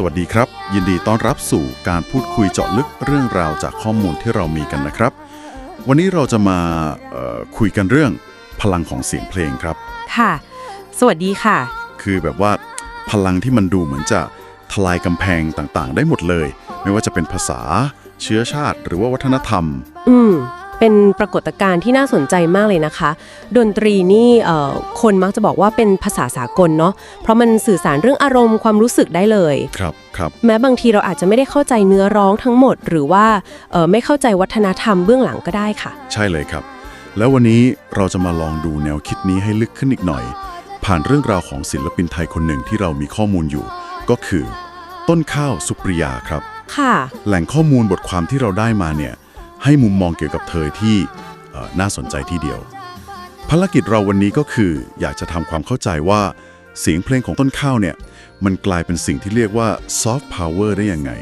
สวัสดีครับ ยินดีต้อนรับสู่การพูดคุยเจาะลึกเรื่องราวจากข้อมูลที่เรามีกันนะครับ วันนี้เราจะมาเอ่อคุยกันเรื่องพลังของเสียงเพลงครับ ค่ะ สวัสดีค่ะ คือแบบว่าพลังที่มันดูเหมือนจะทลายกำแพงต่างๆ ได้หมดเลย ไม่ว่าจะเป็นภาษา เชื้อชาติ หรือว่าวัฒนธรรม อืม เป็นปรากฏการณ์ที่น่าสนใจมากเลยนะคะ ดนตรีนี่เอ่อคนมักจะบอกว่าเป็นภาษาสากลเนาะเพราะมันสื่อสารเรื่องอารมณ์ความรู้สึกได้เลยครับครับแม้บางทีเราอาจจะไม่ได้เข้าใจเนื้อร้องทั้งหมด หรือว่าเอ่อไม่เข้าใจวัฒนธรรมเบื้องหลังก็ได้ค่ะ ใช่เลยครับ แล้ววันนี้เราจะมาลองดูแนวคิดนี้ให้ลึกขึ้นอีกหน่อย ผ่านเรื่องราวของศิลปินไทยคนหนึ่งที่เรามีข้อมูลอยู่ ก็คือ ต้นข้าวสุปริยาครับค่ะ แหล่งข้อมูลบทความที่เราได้มาเนี่ย ให้มุมมองเกี่ยวกับเธอที่น่าสนใจที่เดียว ภารกิจเราวันนี้ก็คือ อยากจะทำความเข้าใจว่าเสียงเพลงของต้นข้าวเนี่ย มันกลายเป็นสิ่งที่เรียกว่าซอฟต์พาวเวอร์ได้ยังไง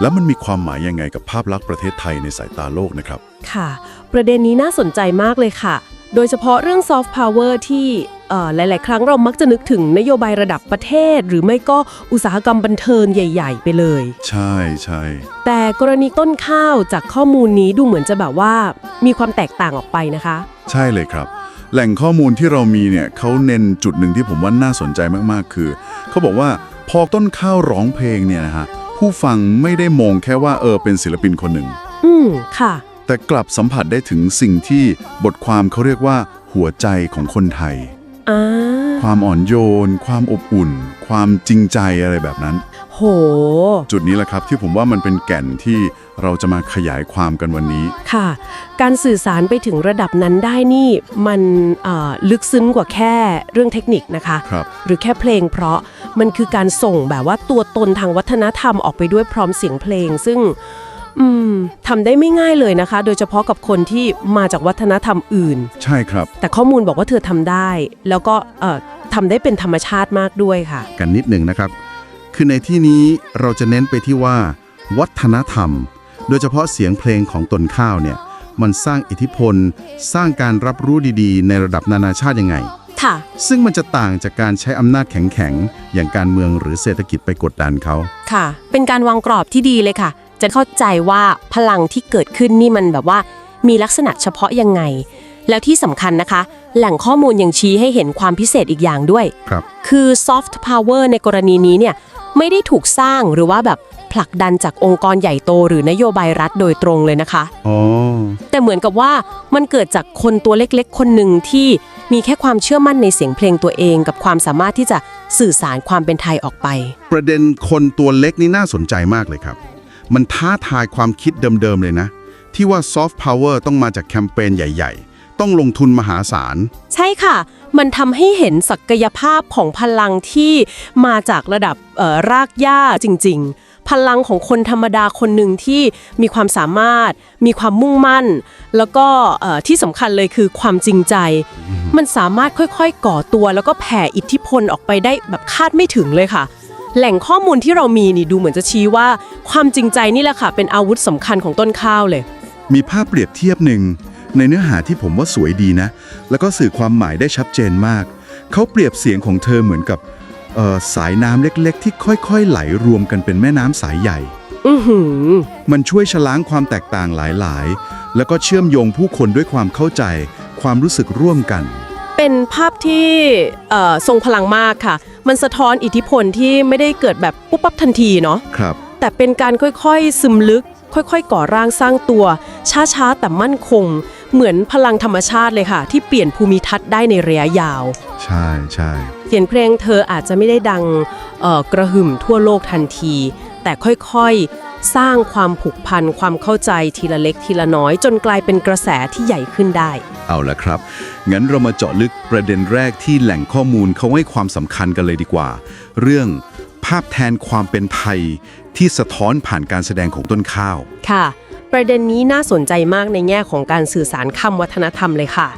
และมันมีความหมายยังไงกับภาพลักษณ์ประเทศไทยในสายตาโลกนะครับ ค่ะ ประเด็นนี้น่าสนใจมากเลยค่ะ โดยเฉพาะเรื่องซอฟต์พาวเวอร์ที่เอ่อหลาย ๆ ครั้งเรามักจะนึกถึงนโยบายระดับประเทศ หรือไม่ก็อุตสาหกรรมบันเทิงใหญ่ ๆ ไปเลย ใช่ใช่แต่กรณีต้นข้าวจากข้อมูลนี้ดูเหมือนจะแบบว่า มีความแตกต่างออกไปนะคะ ใช่เลยครับ แหล่งข้อมูลที่เรามีเนี่ยเขาเน้นจุดหนึ่งที่ผมว่าน่าสนใจมาก ๆ คือ เขาบอกว่าพอต้นข้าวร้องเพลงเนี่ยนะฮะผู้ฟังไม่ได้มองแค่ว่าเออเป็นศิลปินคนหนึ่ง อืมค่ะ แต่กลับสัมผัสได้ถึงสิ่งที่บทความเขาเรียกว่า หัวใจของคนไทยอ่าความอ่อนโยน ความอบอุ่น ความจริงใจอะไรแบบนั้น โห จุดนี้แหละครับที่ผมว่ามันเป็นแก่นที่เราจะมาขยายความกันวันนี้ ค่ะ การสื่อสารไปถึงระดับนั้นได้นี่ มันเอ่อลึกซึ้งกว่าแค่เรื่องเทคนิคนะคะ ครับ หรือแค่เพลงเพราะมันคือการส่งแบบว่าตัวตนทางวัฒนธรรมออกไปด้วยพร้อมเสียงเพลง ซึ่ง อืมทำได้ไม่ง่ายเลยนะคะ โดยเฉพาะกับคนที่มาจากวัฒนธรรมอื่น ใช่ครับ แต่ข้อมูลบอกว่าเธอทำได้ แล้วก็เอ่อทำได้เป็นธรรมชาติมากด้วยค่ะ กันนิดหนึ่งนะครับ คือในที่นี้เราจะเน้นไปที่ว่า วัฒนธรรม โดยเฉพาะเสียงเพลงของตนข้าวเนี่ย มันสร้างอิทธิพล สร้างการรับรู้ดีๆ ในระดับนานาชาติยังไง ค่ะ ซึ่งมันจะต่างจากการใช้อำนาจแข็งๆ อย่างการเมืองหรือเศรษฐกิจไปกดดันเขา ค่ะ เป็นการวางกรอบที่ดีเลยค่ะ จะเข้าใจว่าพลังที่เกิดขึ้นนี่มันแบบว่า มีลักษณะเฉพาะยังไง แล้วที่สำคัญนะคะ แหล่งข้อมูลยังชี้ให้เห็นความพิเศษอีกอย่างด้วย ครับ คือ soft power ในกรณีนี้เนี่ยไม่ได้ถูกสร้างหรือว่าแบบผลักดันจากองค์กรใหญ่โตหรือนโยบายรัฐโดยตรงเลยนะคะ อ๋อ แต่เหมือนกับว่ามันเกิดจากคนตัวเล็กๆ คนหนึ่งที่มีแค่ความเชื่อมั่นในเสียงเพลงตัวเอง กับความสามารถที่จะสื่อสารความเป็นไทยออกไป ประเด็นคนตัวเล็กนี่น่าสนใจมากเลยครับ มันท้าทายความคิดเดิมๆเลยนะ ที่ว่าซอฟต์พาวเวอร์ต้องมาจากแคมเปญใหญ่ ๆ ต้องลงทุนมหาศาล ใช่ค่ะ มันทำให้เห็นศักยภาพของพลังที่มาจากระดับเอ่อรากหญ้าจริง ๆ พลังของคนธรรมดาคนหนึ่งที่มีความสามารถ มีความมุ่งมั่น แล้วก็เอ่อที่สำคัญเลยคือความจริงใจ มันสามารถค่อยๆ ก่อตัว แล้วก็แผ่อิทธิพลออกไปได้แบบคาดไม่ถึงเลยค่ะ แหล่งข้อมูลที่เรามีนี่ดูเหมือนจะชี้ว่า ความจริงใจนี่แหละค่ะ เป็นอาวุธสำคัญของต้นข้าวเลย มีภาพเปรียบเทียบหนึ่ง ในเนื้อหาที่ผมว่าสวยดีนะ แล้วก็สื่อความหมายได้ชัดเจนมาก เขาเปรียบเสียงของเธอเหมือนกับเอ่อสายน้ำเล็กๆ ที่ค่อยๆ ไหลรวมกันเป็นแม่น้ำสายใหญ่ อือหือ มันช่วยชะล้างความแตกต่างหลายๆ แล้วก็เชื่อมโยงผู้คนด้วยความเข้าใจ ความรู้สึกร่วมกัน เป็นภาพที่เอ่อทรงพลังมากค่ะ มันสะท้อนอิทธิพลที่ไม่ได้เกิดแบบปุ๊บปั๊บทันทีเนาะครับ แต่เป็นการค่อยๆ ซึมลึก ค่อยๆ ก่อร่างสร้างตัว ช้าๆ แต่มั่นคง เหมือนพลังธรรมชาติเลยค่ะ ที่เปลี่ยนภูมิทัศน์ได้ในระยะยาว ใช่ใช่เสียงเพลงเธออาจจะไม่ได้ดังเอ่อกระหึ่มทั่วโลกทันที แต่ค่อยๆ สร้างความผูกพันความเข้าใจทีละเล็กทีละน้อย จนกลายเป็นกระแสที่ใหญ่ขึ้นได้ เอาละครับ งั้นเรามาเจาะลึกประเด็นแรกที่แหล่งข้อมูลเขาให้ความสำคัญกันเลยดีกว่า เรื่องภาพแทนความเป็นไทย ที่สะท้อนผ่านการแสดงของต้นข้าว ค่ะ ประเด็นนี้น่าสนใจมากในแง่ของการสื่อสารคำวัฒนธรรมเลยค่ะ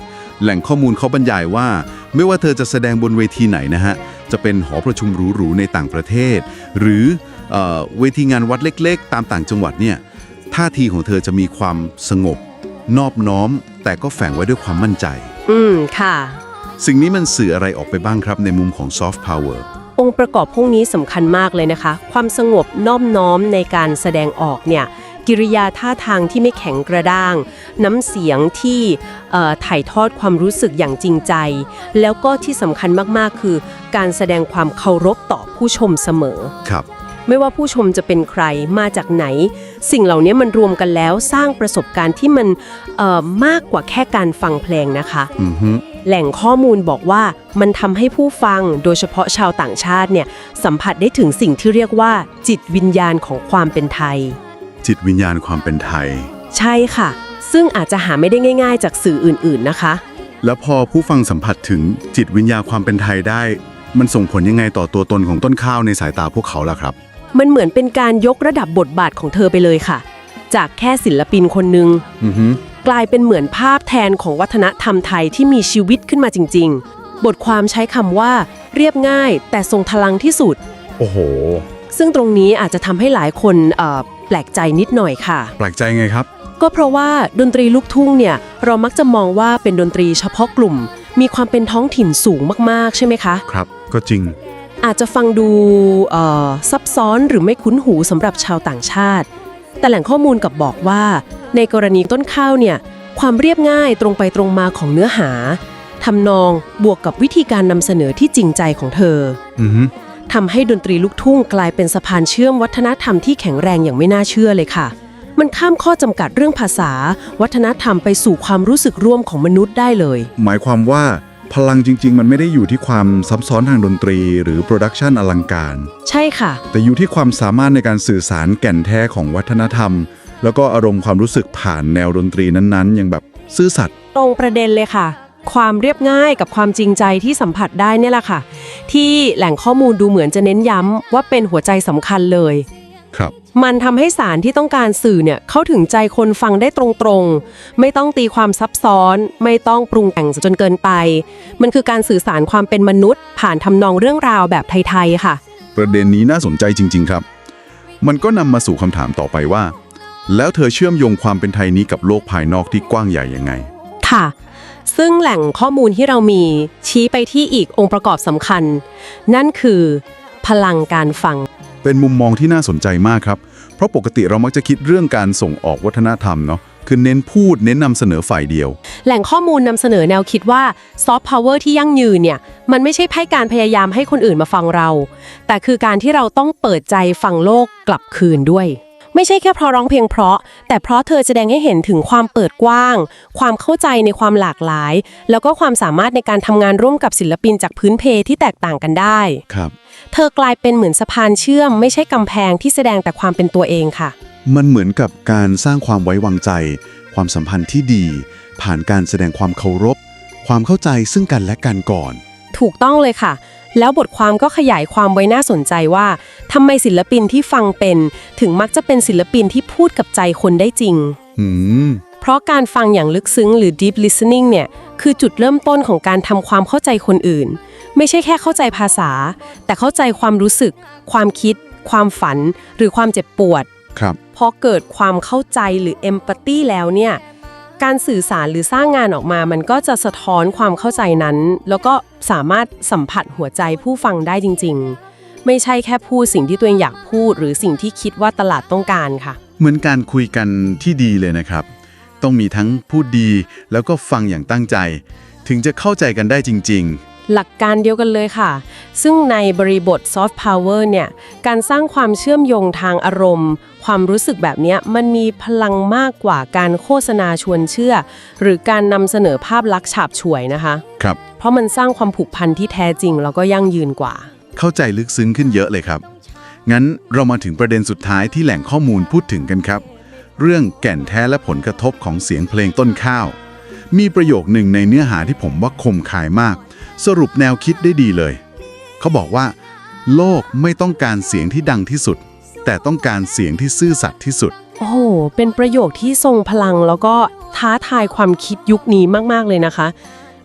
แหล่งข้อมูลเขาบรรยายว่า ไม่ว่าเธอจะแสดงบนเวทีไหนนะฮะ จะเป็นหอประชุมหรูๆในต่างประเทศ หรือ เออเวทีงานวัดเล็กๆ ตามต่างจังหวัดเนี่ยท่าทีของเธอจะมีความสงบ นอบน้อม แต่ก็แฝงไว้ด้วยความมั่นใจ อืม ค่ะ สิ่งนี้มันสื่ออะไรออกไปบ้างครับในมุมของซอฟต์พาวเวอร์โอ้องค์ประกอบพวกนี้สำคัญมากเลยนะคะ ความสงบน้อมน้อมในการแสดงออกเนี่ยกิริยาท่าทางที่ไม่แข็งกระด้าง น้ำเสียงที่เอ่อถ่ายทอดความรู้สึกอย่างจริงใจ แล้วก็ที่สำคัญมากๆ คือ การแสดงความเคารพต่อผู้ชมเสมอ ครับ ไม่ว่าผู้ชมจะเป็นใครมาจากไหน สิ่งเหล่านี้มันรวมกันแล้วสร้างประสบการณ์ที่มันเอ่อมากกว่าแค่การฟังเพลงนะคะอือฮึแหล่งข้อมูลบอกว่ามันทำให้ผู้ฟังโดยเฉพาะชาวต่างชาติเนี่ยสัมผัสได้ถึงสิ่งที่เรียกว่า จิตวิญญาณของความเป็นไทย จิตวิญญาณความเป็นไทย ใช่ค่ะ ซึ่งอาจจะหาไม่ได้ง่าย ๆ จากสื่ออื่น ๆนะคะ แล้วพอผู้ฟังสัมผัสถึงจิตวิญญาณความเป็นไทยได้ มันส่งผลยังไงต่อตัวตนของต้นข้าวในสายตาพวกเขาล่ะครับ มันเหมือนเป็นการยกระดับบทบาทของเธอไปเลยค่ะ จากแค่ศิลปินคนหนึ่งอือฮึกลายเป็นเหมือนภาพแทนของวัฒนธรรมไทยที่มีชีวิตขึ้นมาจริง ๆ บทความใช้คำว่า เรียบง่าย แต่ทรงพลังที่สุด โอ้โห ซึ่งตรงนี้อาจจะทำให้หลายคนเอ่อแปลกใจนิดหน่อยค่ะ แปลกใจไงครับ ก็เพราะว่าดนตรีลูกทุ่งเนี่ยเรามักจะมองว่าเป็นดนตรีเฉพาะกลุ่ม มีความเป็นท้องถิ่นสูงมากๆ ใช่ไหมคะ ครับ ก็จริง อาจจะฟังดูเอ่อซับซ้อนหรือไม่คุ้นหูสำหรับชาวต่างชาติ แต่แหล่งข้อมูลกลับบอกว่า ในกรณีต้นข้าวเนี่ยความเรียบง่ายตรงไปตรงมาของเนื้อหาทำนองบวกกับวิธีการนำเสนอที่จริงใจของเธออือฮึทำให้ดนตรีลูกทุ่งกลายเป็นสะพานเชื่อมวัฒนธรรมที่แข็งแรงอย่างไม่น่าเชื่อเลยค่ะ มันข้ามข้อจำกัดเรื่องภาษา วัฒนธรรมไปสู่ความรู้สึกร่วมของมนุษย์ได้เลย หมายความว่า พลังจริง ๆ มันไม่ได้อยู่ที่ความซับซ้อนทางดนตรี หรือโปรดักชันอลังการ ใช่ค่ะ แต่อยู่ที่ความสามารถในการสื่อสารแก่นแท้ของวัฒนธรรม แล้วก็อารมณ์ความรู้สึกผ่านแนวดนตรีนั้นๆ อย่างแบบซื่อสัตย์ตรงประเด็นเลยค่ะ ความเรียบง่ายกับความจริงใจที่สัมผัสได้เนี่ยแหละค่ะ ที่แหล่งข้อมูลดูเหมือนจะเน้นย้ำว่าเป็นหัวใจสำคัญเลย ครับ มันทำให้สารที่ต้องการสื่อเนี่ยเข้าถึงใจคนฟังได้ตรงๆ ไม่ต้องตีความซับซ้อน ไม่ต้องปรุงแต่งจนเกินไป มันคือการสื่อสารความเป็นมนุษย์ ผ่านทำนองเรื่องราวแบบไทยๆค่ะ ประเด็นนี้น่าสนใจจริง ๆ ครับ มันก็นำมาสู่คำถามต่อไปว่า แล้วเธอเชื่อมโยงความเป็นไทยนี้กับโลกภายนอกที่กว้างใหญ่ยังไง ค่ะ ซึ่งแหล่งข้อมูลที่เรามีชี้ไปที่อีกองค์ประกอบสำคัญ นั่นคือ พลังการฟัง เป็นมุมมองที่น่าสนใจมากครับ เพราะปกติเรามักจะคิดเรื่องการส่งออกวัฒนธรรมเนาะคือเน้นพูดเน้นนำเสนอฝ่ายเดียว แหล่งข้อมูลนำเสนอแนวคิดว่าซอฟต์พาวเวอร์ที่ยั่งยืนเนี่ย มันไม่ใช่แค่การพยายามให้คนอื่นมาฟังเรา แต่คือการที่เราต้องเปิดใจฟังโลกกลับคืนด้วย ไม่ใช่แค่เพราะร้องเพลงเพราะ แต่เพราะเธอแสดงให้เห็นถึงความเปิดกว้าง ความเข้าใจในความหลากหลาย แล้วก็ความสามารถในการทำงานร่วมกับศิลปินจากพื้นเพที่แตกต่างกันได้ครับ เธอกลายเป็นเหมือนสะพานเชื่อม ไม่ใช่กำแพงที่แสดงแต่ความเป็นตัวเองค่ะ มันเหมือนกับการสร้างความไว้วางใจ ความสัมพันธ์ที่ดี ผ่านการแสดงความเคารพ ความเข้าใจซึ่งกันและกันก่อน ถูกต้องเลยค่ะ แล้วบทความก็ขยายความไว้น่าสนใจว่าทำไมศิลปินที่ฟังเป็น ถึงมักจะเป็นศิลปินที่พูดกับใจคนได้จริง อืม เพราะการฟังอย่างลึกซึ้งหรือ deep listening เนี่ย คือจุดเริ่มต้นของการทำความเข้าใจคนอื่น ไม่ใช่แค่เข้าใจภาษา แต่เข้าใจความรู้สึก ความคิด ความฝัน หรือความเจ็บปวด ครับพอเกิดความเข้าใจหรือ empathy แล้วเนี่ย การสื่อสารหรือสร้างงานออกมา มันก็จะสะท้อนความเข้าใจนั้น แล้วก็สามารถสัมผัสหัวใจผู้ฟังได้จริง ๆ ไม่ใช่แค่พูดสิ่งที่ตัวเองอยากพูด หรือสิ่งที่คิดว่าตลาดต้องการค่ะ เหมือนการคุยกันที่ดีเลยนะครับ ต้องมีทั้งพูดดี แล้วก็ฟังอย่างตั้งใจ ถึงจะเข้าใจกันได้จริงหลักการเดียวกันเลยค่ะ ซึ่งในบริบท soft power เนี่ย การสร้างความเชื่อมโยงทางอารมณ์ ความรู้สึกแบบเนี้ยมันมีพลังมากกว่าการโฆษณาชวนเชื่อ หรือการนำเสนอภาพลักษณ์ฉาบฉวยนะคะๆครับ เพราะมันสร้างความผูกพันที่แท้จริงแล้วก็ยั่งยืนกว่า เข้าใจลึกซึ้งขึ้นเยอะเลยครับ งั้นเรามาถึงประเด็นสุดท้ายที่แหล่งข้อมูลพูดถึงกันครับ เรื่องแก่นแท้และผลกระทบของเสียงเพลงต้นข้าว มีประโยคหนึ่งในเนื้อหาที่ผมว่าคมคายมาก สรุปแนวคิดได้ดีเลย เขาบอกว่า โลกไม่ต้องการเสียงที่ดังที่สุด แต่ต้องการเสียงที่ซื่อสัตย์ที่สุด โอ้โห เป็นประโยคที่ทรงพลังแล้วก็ท้าทายความคิดยุคนี้มาก ๆ เลยนะคะ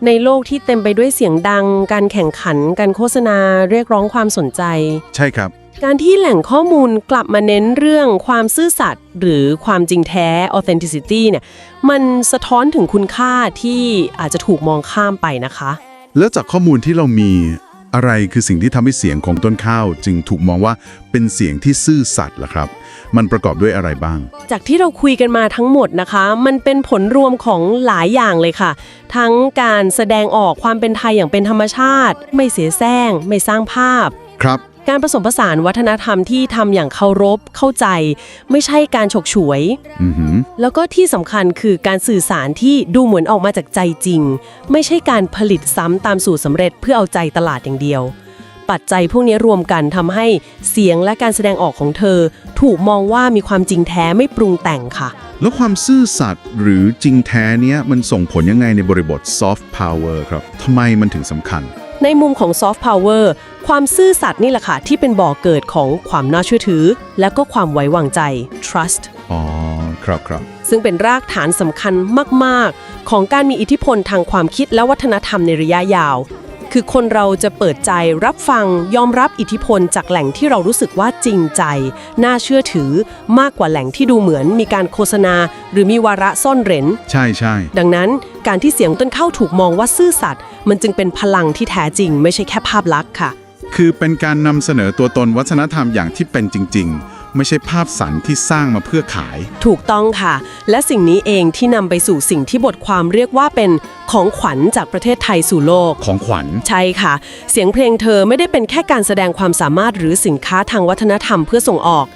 ในโลกที่เต็มไปด้วยเสียงดัง การแข่งขัน การโฆษณาเรียกร้องความสนใจ ใช่ครับ การที่แหล่งข้อมูลกลับมาเน้นเรื่องความซื่อสัตย์หรือความจริงแท้ authenticity เนี่ย มันสะท้อนถึงคุณค่าที่อาจจะถูกมองข้ามไปนะคะ แล้วจากข้อมูลที่เรามี อะไรคือสิ่งที่ทำให้เสียงของต้นข้าว จึงถูกมองว่าเป็นเสียงที่ซื่อสัตย์ล่ะครับ มันประกอบด้วยอะไรบ้าง จากที่เราคุยกันมาทั้งหมดนะคะ มันเป็นผลรวมของหลายอย่างเลยค่ะ ทั้งการแสดงออกความเป็นไทยอย่างเป็นธรรมชาติ ไม่เสียแซงไม่สร้างภาพ ครับ การผสมผสานวัฒนธรรมที่ทำอย่างเคารพเข้าใจ ไม่ใช่การฉกฉวย อือหือแล้วก็ที่สำคัญคือการสื่อสารที่ดูเหมือนออกมาจากใจจริง ไม่ใช่การผลิตซ้ำตามสูตรสำเร็จเพื่อเอาใจตลาดอย่างเดียว ปัจจัยพวกนี้รวมกันทำให้เสียงและการแสดงออกของเธอ ถูกมองว่ามีความจริงแท้ไม่ปรุงแต่งค่ะ แล้วความซื่อสัตย์หรือจริงแท้เนี้ยมันส่งผลยังไงในบริบท soft power ครับทำไมมันถึงสำคัญ ในมุมของซอฟต์พาวเวอร์ความซื่อสัตย์นี่แหละค่ะ ที่เป็นบ่อเกิดของความน่าเชื่อถือ และก็ความไว้วางใจ trust อ๋อครับครับซึ่งเป็นรากฐานสำคัญมาก ๆ ของการมีอิทธิพลทางความคิดและวัฒนธรรมในระยะยาว คือคนเราจะเปิดใจรับฟังยอมรับอิทธิพลจากแหล่งที่เรารู้สึกว่าจริงใจ น่าเชื่อถือมากกว่าแหล่งที่ดูเหมือนมีการโฆษณา หรือมีวาระซ่อนเร้น ใช่ใช่ดังนั้นการที่เสียงต้นข้าวถูกมองว่าซื่อสัตย์มันจึงเป็นพลังที่แท้จริง ไม่ใช่แค่ภาพลักษณ์ค่ะ คือเป็นการนำเสนอตัวตนวัฒนธรรมอย่างที่เป็นจริง ๆ ไม่ใช่ภาพสันที่สร้างมาเพื่อขาย ถูกต้องค่ะ และสิ่งนี้เองที่นำไปสู่สิ่งที่บทความเรียกว่าเป็นของขวัญจากประเทศไทยสู่โลก ของขวัญ ใช่ค่ะ เสียงเพลงเธอไม่ได้เป็นแค่การแสดงความสามารถหรือสินค้าทางวัฒนธรรมเพื่อส่งออก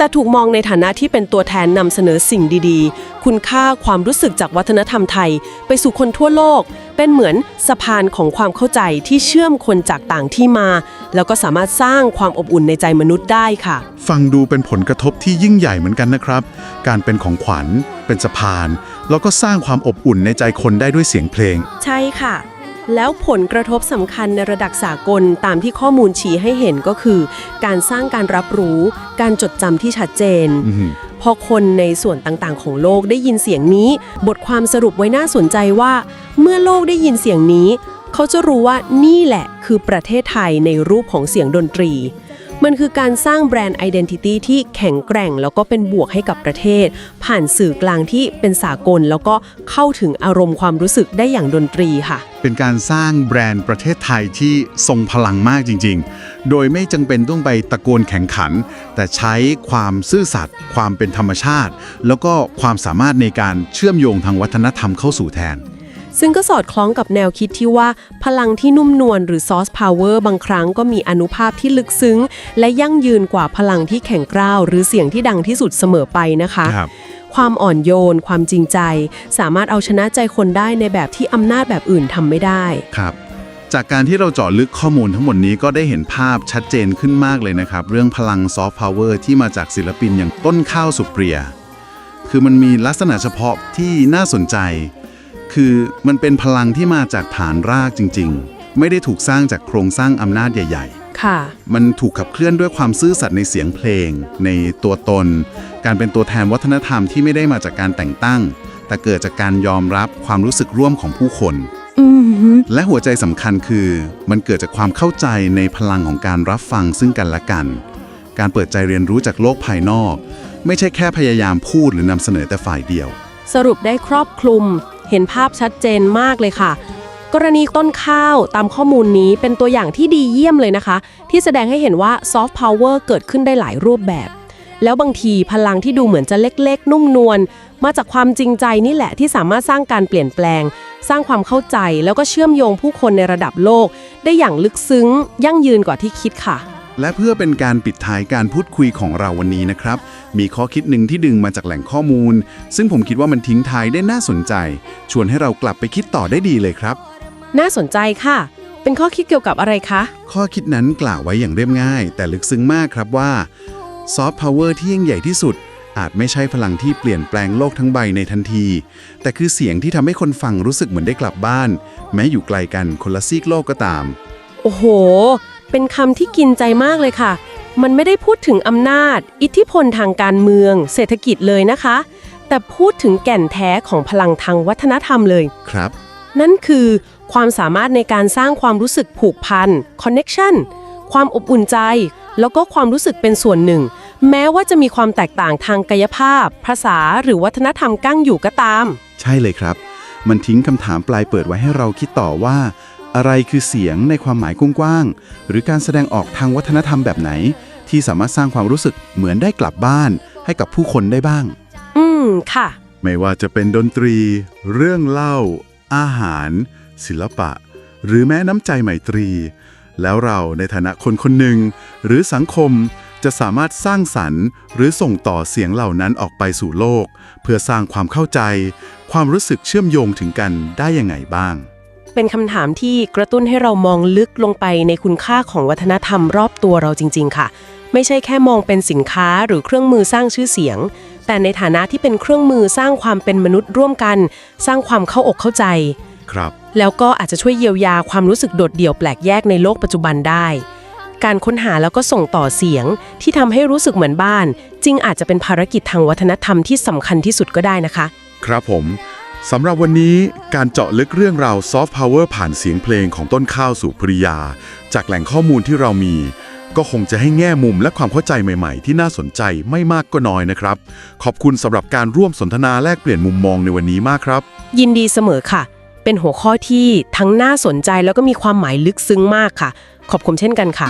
แต่ถูกมองในฐานะที่เป็นตัวแทนนำเสนอสิ่งดีๆ คุณค่าความรู้สึกจากวัฒนธรรมไทย ไปสู่คนทั่วโลก เป็นเหมือนสะพานของความเข้าใจที่เชื่อมคนจากต่างที่มา แล้วก็สามารถสร้างความอบอุ่นในใจมนุษย์ได้ค่ะ ฟังดูเป็นผลกระทบที่ยิ่งใหญ่เหมือนกันนะครับ การเป็นของขวัญ เป็นสะพาน แล้วก็สร้างความอบอุ่นในใจคนได้ด้วยเสียงเพลง ใช่ค่ะ แล้วผลกระทบสำคัญในระดับสากลตามที่ข้อมูลชี้ให้เห็นก็คือ การสร้างการรับรู้ การจดจำที่ชัดเจนอือหือพอคนในส่วนต่างๆ ของโลกได้ยินเสียงนี้ บทความสรุปไว้น่าสนใจว่า เมื่อโลกได้ยินเสียงนี้ เขาจะรู้ว่านี่แหละคือประเทศไทยในรูปของเสียงดนตรี มันคือการสร้างแบรนด์ไอดีนิตี้ที่แข็งแกร่ง แล้วก็เป็นบวกให้กับประเทศ ผ่านสื่อกลางที่เป็นสากล แล้วก็เข้าถึงอารมณ์ความรู้สึกได้อย่างดนตรีค่ะ เป็นการสร้างแบรนด์ประเทศไทยที่ทรงพลังมากจริง ๆ โดยไม่จำเป็นต้องไปตะโกนแข่งขัน แต่ใช้ความซื่อสัตย์ความเป็นธรรมชาติ แล้วก็ความสามารถในการเชื่อมโยงทางวัฒนธรรมเข้าสู่แทน ซึ่งก็สอดคล้องกับแนวคิดที่ว่า พลังที่นุ่มนวลหรือซอ t พาวเวอร์บางครั้งก็มีอนุภาพที่ลึกซึ้ง และยั่งยืนกว่าพลังที่แข็งกร้าว หรือเสียงที่ดังที่สุดเสมอไปนะคะครับความอ่อนโยน ความจริงใจ สามารถเอาชนะใจคนได้ในแบบที่อำนาจแบบอื่นทำไม่ได้ครับจากการที่เราเจาะลึกข้อมูลทั้งหมดนี้ก็ได้เห็นภาพชัดเจนขึ้นมากเลยนะครับ เรื่องพลังซอฟต์พาวเวอร์ที่มาจากศิลปินอย่างต้นข้าวสุเปรีย คือมันมีลักษณะเฉพาะที่น่าสนใจ คือมันเป็นพลังที่มาจากฐานรากจริง ๆ ไม่ได้ถูกสร้างจากโครงสร้างอำนาจใหญ่ ๆ ค่ะ มันถูกขับเคลื่อนด้วยความซื่อสัตย์ในเสียงเพลง ในตัวตน การเป็นตัวแทนวัฒนธรรมที่ไม่ได้มาจากการแต่งตั้ง แต่เกิดจากการยอมรับความรู้สึกร่วมของผู้คนอือหือและหัวใจสำคัญคือ มันเกิดจากความเข้าใจในพลังของการรับฟังซึ่งกันและกัน การเปิดใจเรียนรู้จากโลกภายนอก ไม่ใช่แค่พยายามพูดหรือนำเสนอแต่ฝ่ายเดียว สรุปได้ครอบคลุม เห็นภาพชัดเจนมากเลยค่ะ กรณีต้นข้าวตามข้อมูลนี้เป็นตัวอย่างที่ดีเยี่ยมเลยนะคะ ที่แสดงให้เห็นว่าซอฟต์พาวเวอร์เกิดขึ้นได้หลายรูปแบบ แล้วบางทีพลังที่ดูเหมือนจะเล็กๆ นุ่มนวลมาจากความจริงใจนี่แหละที่สามารถสร้างการเปลี่ยนแปลง สร้างความเข้าใจแล้วก็เชื่อมโยงผู้คนในระดับโลก ได้อย่างลึกซึ้ง ยั่งยืนกว่าที่คิดค่ะ และเพื่อเป็นการปิดท้ายการพูดคุยของเราวันนี้นะครับ มีข้อคิดหนึ่งที่ดึงมาจากแหล่งข้อมูล ซึ่งผมคิดว่ามันทิ้งท้ายได้น่าสนใจ ชวนให้เรากลับไปคิดต่อได้ดีเลยครับ น่าสนใจค่ะ เป็นข้อคิดเกี่ยวกับอะไรคะ ข้อคิดนั้นกล่าวไว้อย่างเรียบง่าย แต่ลึกซึ้งมากครับว่าซอฟต์พาวเวอร์ที่ยิ่งใหญ่ที่สุด อาจไม่ใช่พลังที่เปลี่ยนแปลงโลกทั้งใบในทันที แต่คือเสียงที่ทำให้คนฟังรู้สึกเหมือนได้กลับบ้าน แม้อยู่ไกลกันคนละซีกโลกก็ตาม โอ้โห เป็นคำที่กินใจมากเลยค่ะ มันไม่ได้พูดถึงอำนาจ อิทธิพลทางการเมือง เศรษฐกิจเลยนะคะ แต่พูดถึงแก่นแท้ของพลังทางวัฒนธรรมเลย ครับ นั่นคือความสามารถในการสร้างความรู้สึกผูกพัน connection ความอบอุ่นใจ แล้วก็ความรู้สึกเป็นส่วนหนึ่ง แม้ว่าจะมีความแตกต่างทางกายภาพ ภาษาหรือวัฒนธรรมกั้งอยู่ก็ตาม ใช่เลยครับ มันทิ้งคำถามปลายเปิดไว้ให้เราคิดต่อว่า อะไรคือเสียงในความหมายกว้างๆหรือการแสดงออกทางวัฒนธรรมแบบไหน ที่สามารถสร้างความรู้สึกเหมือนได้กลับบ้าน ให้กับผู้คนได้บ้าง อืมค่ะ ไม่ว่าจะเป็นดนตรี เรื่องเล่า อาหาร ศิลปะ หรือแม้น้ำใจไมตรี แล้วเราในฐานะคนคนหนึ่ง หรือสังคมจะสามารถสร้างสรรค์หรือส่งต่อเสียงเหล่านั้นออกไปสู่โลก เพื่อสร้างความเข้าใจ ความรู้สึกเชื่อมโยงถึงกันได้ยังไงบ้าง เป็นคำถามที่กระตุ้นให้เรามองลึกลงไปในคุณค่าของวัฒนธรรมรอบตัวเราจริง ๆ ค่ะ ไม่ใช่แค่มองเป็นสินค้าหรือเครื่องมือสร้างชื่อเสียง แต่ในฐานะที่เป็นเครื่องมือสร้างความเป็นมนุษย์ร่วมกัน สร้างความเข้าอกเข้าใจ ครับ แล้วก็อาจจะช่วยเยียวยาความรู้สึกโดดเดี่ยวแปลกแยกในโลกปัจจุบันได้ การค้นหาแล้วก็ส่งต่อเสียง ที่ทำให้รู้สึกเหมือนบ้าน จริงอาจจะเป็นภารกิจทางวัฒนธรรมที่สำคัญที่สุดก็ได้นะคะ ครับผม สำหรับวันนี้การเจาะลึกเรื่องราวซอฟต์พาวเวอร์ผ่านเสียงเพลงของต้นข้าวสู่ปริยา จากแหล่งข้อมูลที่เรามี ก็คงจะให้แง่มุมและความเข้าใจใหม่ๆ ที่น่าสนใจไม่มากก็น้อยนะครับ ขอบคุณสำหรับการร่วมสนทนาแลกเปลี่ยนมุมมองในวันนี้มากครับ ยินดีเสมอค่ะ เป็นหัวข้อที่ทั้งน่าสนใจแล้วก็มีความหมายลึกซึ้งมากค่ะ ขอบคุณเช่นกันค่ะ